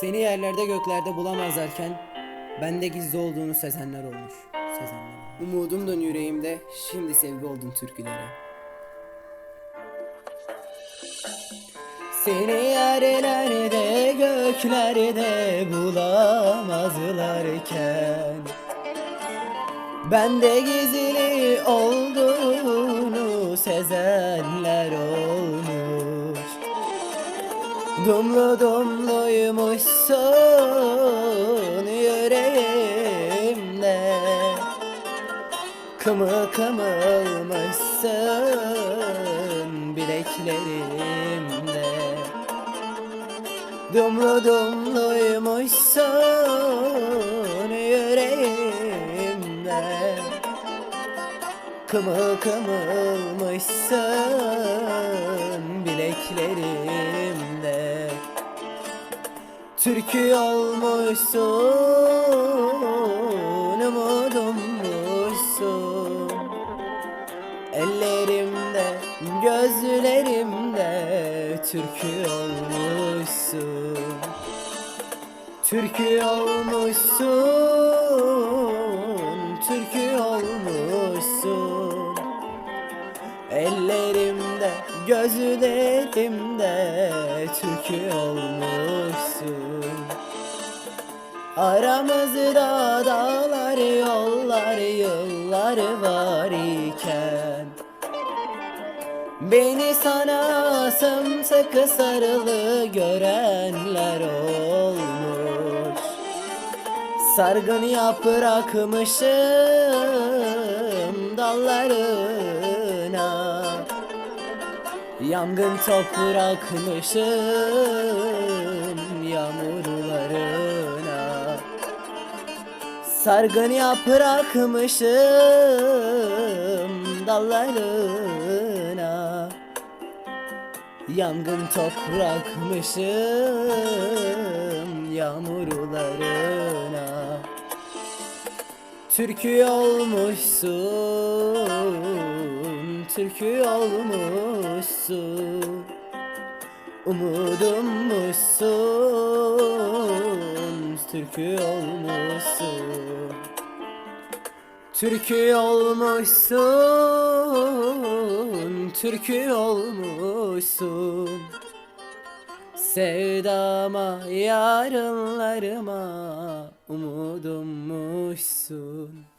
Seni yerlerde göklerde bulamazlarken bende gizli olduğunu sezenler olmuş. Sezenler. Umudumdun yüreğimde, şimdi sevgi oldun türkülere. Seni yerlerde göklerde bulamazlarken Bende gizli olduğunu sezenler olmuş Dumlu dumluymuşsun yüreğimde Kımıl kımılmışsın bileklerimde. Dumlu dumluymuşsun yüreğimde Kımıl kımılmışsın bileklerimde Türkü olmuşsun umudummuşsun Ellerimde gözlerimde türkü olmuşsun Türkü olmuşsun Türkü olmuşsun Ellerimde, gözlerimde türkü olmuşsun Aramızda dağlar, yollar, yıllar var iken. Beni sana sımsıkı sarılı görenler olmuş. Sargın yaprakmışım dallarına. Yangın toprakmışım yağmurlarına Sargın yaprakmışım dallarına. Yangın toprakmışım yağmurlarına. Türkü olmuşsun, türkü olmuşsun. Umudummuşsun, türkü olmuşsun. Türkü olmuşsun, türkü olmuşsun. Sevdama, yarınlarıma umudummuşsun